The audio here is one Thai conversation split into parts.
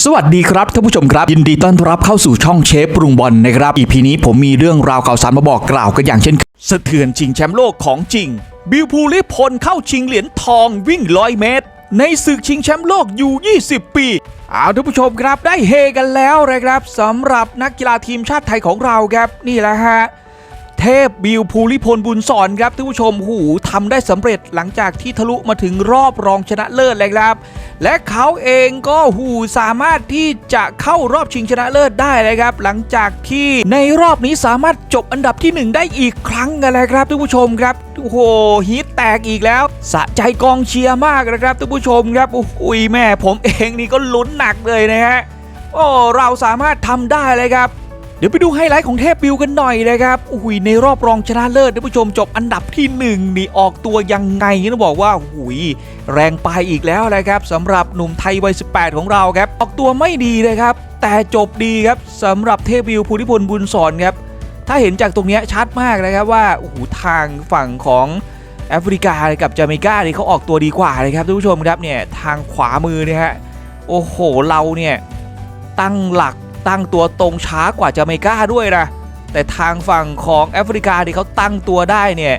สวัสดีครับท่านผู้ชมครับ ยินดีต้อนรับเข้าสู่ช่องเชฟปรุงบอลนะครับ อีพีนี้ผมมีเรื่องราวข่าวสารมาบอกกล่าวกันอย่างเช่นเคยสะเทือนจริงแชมป์โลกของจริง บิลพูลิพลเข้าชิงเหรียญทองวิ่งร้อยเมตร ในศึกชิงแชมป์โลกอยู่ 20 ปีเอาท่านผู้ชมครับได้เฮกันแล้วนะครับสำหรับนักกีฬาทีมชาติไทยของเราครับนี่แหละฮะ เทพบิวภูริพลบุญสอนครับท่านผู้ชมหูทำได้สำเร็จหลังจากที่ทะลุมาถึงรอบรองชนะเลิศเลยครับ และเขาเองก็หูสามารถที่จะเข้ารอบชิงชนะเลิศได้เลยครับ หลังจากที่ในรอบนี้สามารถจบอันดับที่หนึ่งได้อีกครั้งกันเลยครับท่านผู้ชมครับโอ้โหฮีตแตกอีกแล้วสะใจกองเชียร์มากนะครับท่านผู้ชมครับโอ้ยแม่ผมเองนี่ก็ลุ้นหนักเลยนะฮะโอ้เราสามารถทำได้เลยครับ ดี๋ยวไปดูไฮไลท์ของเทพบิวกันหน่อยนะครับอุ้ยในรอบรองชนะเลิศท่านผู้ชมจบอันดับที่หนึ่งนี่ออกตัวยังไงต้องบอกว่าหุยแรงไปอีกแล้วนะครับสำหรับหนุ่มไทยวัย 18 ของเราครับ ออกตัวไม่ดีเลยครับ แต่จบดีครับสำหรับเทพบิวภูริพลบุญสอนครับถ้าเห็นจากตรงนี้ชัดมากนะครับว่าโอ้โหทางฝั่งของแอฟริกากับจาเมกาเนี่ยเขาออกตัวดีกว่าเลยครับท่านผู้ชมครับเนี่ยทางขวามือเนี่ยฮะโอ้โหเราเนี่ยตั้งหลัก ตั้งตัวตรงช้ากว่าจาเมกาด้วยนะแต่ทางฝั่งของแอฟริกาที่เขาตั้งตัวได้เนี่ย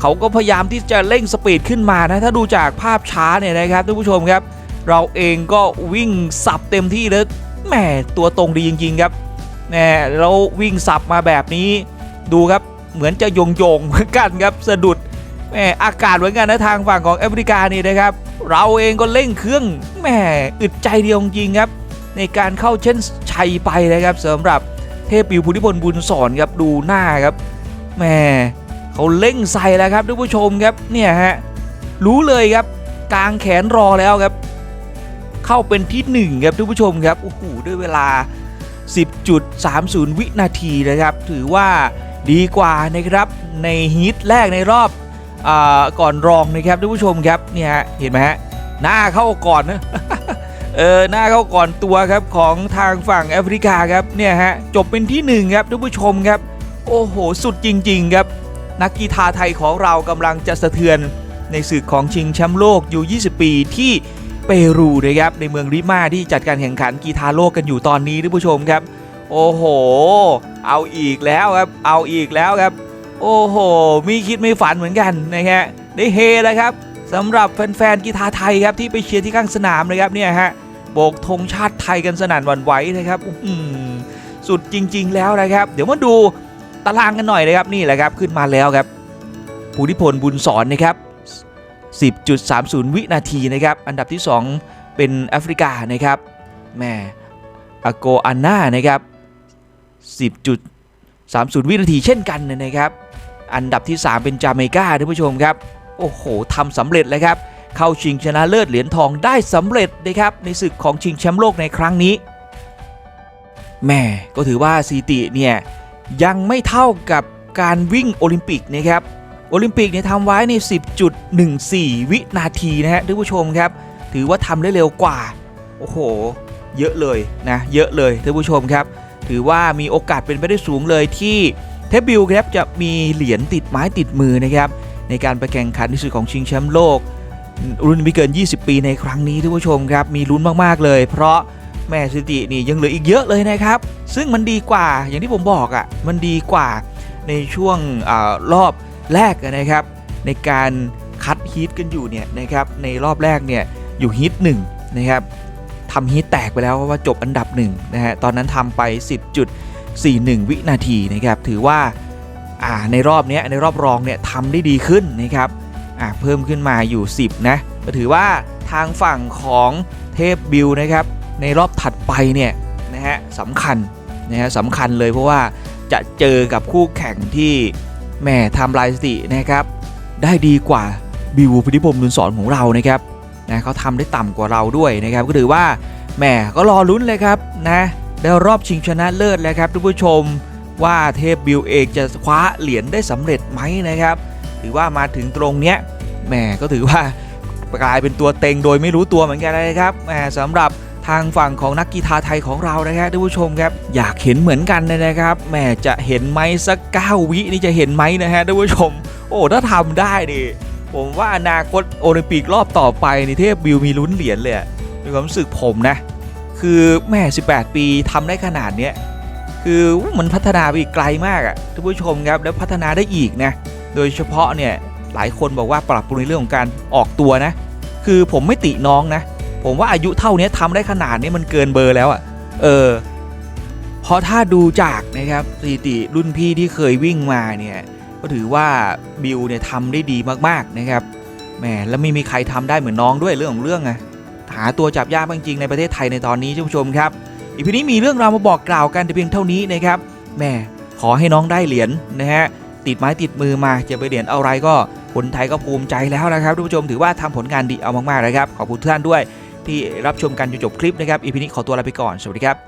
เขาก็พยายามที่จะเร่งสปีดขึ้นมานะถ้าดูจากภาพช้าเนี่ยนะครับท่านผู้ชมครับ เราเองก็วิ่งสับเต็มที่แล้วแหมตัวตรงดีจริงๆครับแหมเราวิ่งสับมาแบบนี้ ดูครับเหมือนจะโยงโยงๆเหมือนกันครับสะดุดแหมอากาศเหมือนกันนะทางฝั่งของแอฟริกานี่นะครับ เราเองก็เร่งเครื่องแหมอึดใจเดียวจริงๆครับ ในการเข้าเช่นชัยไปนะครับสำหรับเทพปิวพุทธิพลบุญสอนครับดูหน้าครับแม่เขาเล่งใส่แล้วครับท่านผู้ชมครับเนี่ยฮะรู้เลยครับกลางแขนรอแล้วครับ เข้าเป็นที่หนึ่งครับท่านผู้ชมครับโอ้โหด้วยเวลา 10.30 วินาทีนะครับ ถือว่าดีกว่านะครับในฮีทแรกในรอบอก่อนรองนะครับท่านผู้ชมครับเนี่ยฮะเห็นไหมฮะหน้าเข้าก่อนนะ เออหน้าเข้าก่อนตัวครับของทางฝั่งแอฟริกาครับเนี่ยฮะจบเป็นที่หนึ่งครับท่านผู้ชมครับ โอ้โห สุดจริง ๆ ครับ นักกีฬาไทยของเรากำลังจะสะเทือนในศึกของชิงแชมป์โลกอยู่ 20 ปีที่เปรูนะครับในเมืองริมาที่จัดการแข่งขันกีฬาโลกกันอยู่ตอนนี้ท่านผู้ชมครับ โอ้โห เอาอีกแล้วครับ เอาอีกแล้วครับ โอ้โห มีคิดไม่ฝันเหมือนกันนะฮะได้เฮแล้วครับ สำหรับแฟนๆกีฬาไทยครับที่ไปเชียร์ที่ข้างสนามเลยครับเนี่ยฮะโบกธงชาติไทยกันสนั่นหวั่นไหวนะครับสุดจริง ๆ แล้วนะครับ เดี๋ยวมาดูตารางกันหน่อยนะครับนี่แหละครับขึ้นมาแล้วครับภูธิพลบุญสอนนะครับ10.30 วินาทีนะครับ อันดับที่ 2 เป็นแอฟริกานะครับแม่อโกอาน่านะครับ10.30 วินาทีเช่นกันนะครับ อันดับที่ 3 เป็นจาเมกาท่านผู้ชมครับ โอ้โหทำสำเร็จเลยครับ เข้าชิงชนะเลิศเหรียญทองได้สำเร็จนะครับในศึกของชิงแชมป์โลกในครั้งนี้แม่ก็ถือว่าสถิติเนี่ยยังไม่เท่ากับการวิ่งโอลิมปิกนะครับโอลิมปิกเนี่ยทำไว้ใน 10.14 วินาทีนะฮะท่านผู้ชมครับ ถือว่าทำได้เร็วกว่า โอ้โห เยอะเลยนะเยอะเลยท่านผู้ชมครับ ถือว่ามีโอกาสเป็นไปได้สูงเลยที่เทบิลครับจะมีเหรียญติดไม้ติดมือนะครับ ในการไปแข่งขันในศึกของชิงแชมป์โลก รุ่นไม่เกิน 20 ปีในครั้งนี้ท่านผู้ชมครับ มีลุ้นมากๆเลย เพราะแม่สตินี่ยังเหลืออีกเยอะเลยนะครับ ซึ่งมันดีกว่าอย่างที่ผมบอกอะ่ะมันดีกว่าในช่วงอรอบแรกนะครับ ในการคัดฮีทกันอยู่เนี่ยนะครับในรอบแรกเนี่ยอยู่ฮีทหนึ่งนะครับทำฮีทแตกไปแล้วเพราะว่าจบอันดับหนึ่งนะฮะตอนนั้นทำไป 10.41 วินาทีนะครับถือว่า อ่าในรอบนี้ในรอบรองเนี่ยทำได้ดีขึ้นนะครับอะเพิ่มขึ้นมาอยู่ 10 นะก็ถือว่าทางฝั่งของเทพบิลนะครับ ในรอบถัดไปเนี่ยนะฮะสำคัญนะฮะสำคัญเลยเพราะว่าจะเจอกับคู่แข่งที่แหม่ทำลายสตินะครับ ได้ดีกว่าบิวพิธิพงศ์นุนสอนของเรานะครับนะเขาทำได้ต่ำกว่าเราด้วยนะครับ ก็ถือว่าแหม่ก็รอลุ้นเลยครับนะได้รอบชิงชนะเลิศแล้วครับทุกผู้ชม ว่าเทพบิลเอกจะคว้าเหรียญได้สำเร็จไหมนะครับถือว่ามาถึงตรงเนี้ยแหมก็ถือว่ากลายเป็นตัวเต็งโดยไม่รู้ตัวเหมือนกันนะครับแหมสำหรับทางฝั่งของนักกีฬาไทยของเรานะครับท่านผู้ชมครับอยากเห็นเหมือนกันนะครับแหมจะเห็นไหมสักเก้าวินี่จะเห็นไหมนะฮะท่านผู้ชม โอ้ถ้าทำได้ดิผมว่าอนาคตโอลิมปิกรอบต่อไปนี่เทพบิวมีลุ้นเหรียญเลยในความรู้สึกผมนะ คือแม่ 18 ปีทำได้ขนาดเนี้ย คือมันพัฒนาไปอีกไกลมากอะท่านผู้ชมครับแล้วพัฒนาได้อีกนะโดยเฉพาะเนี่ยหลายคนบอกว่าปรับปรุงในเรื่องของการออกตัวนะ คือผมไม่ติน้องนะ ผมว่าอายุเท่านี้ทำได้ขนาดนี้มันเกินเบอร์แล้วอะ่ะเออเพราะถ้าดูจากนะครับสถิติรุ่นพี่ที่เคยวิ่งมาเนี่ยก็ถือว่าบิวเนี่ยทำได้ดีมากๆนะครับแหมแล้วไม่มีใครทำได้เหมือนน้องด้วยเรื่องของเรื่องอะหาตัวจับยากมากจริงในประเทศไทยในตอนนี้ท่านผู้ชมครับ อีพีนี้มีเรื่องราวมาบอกกล่าวกันแต่เพียงเท่านี้นะครับแม่ขอให้น้องได้เหรียญนะฮะติดไม้ติดมือมาจะไปเหรียญอะไรก็คนไทยก็ภูมิใจแล้วนะครับทุกผู้ชมถือว่าทำผลงานดีเอามากๆนะครับขอบคุณทุกท่านด้วย ที่รับชมกันจนจบคลิปนะครับอีพีนี้ขอตัวลาไปก่อนสวัสดีครับ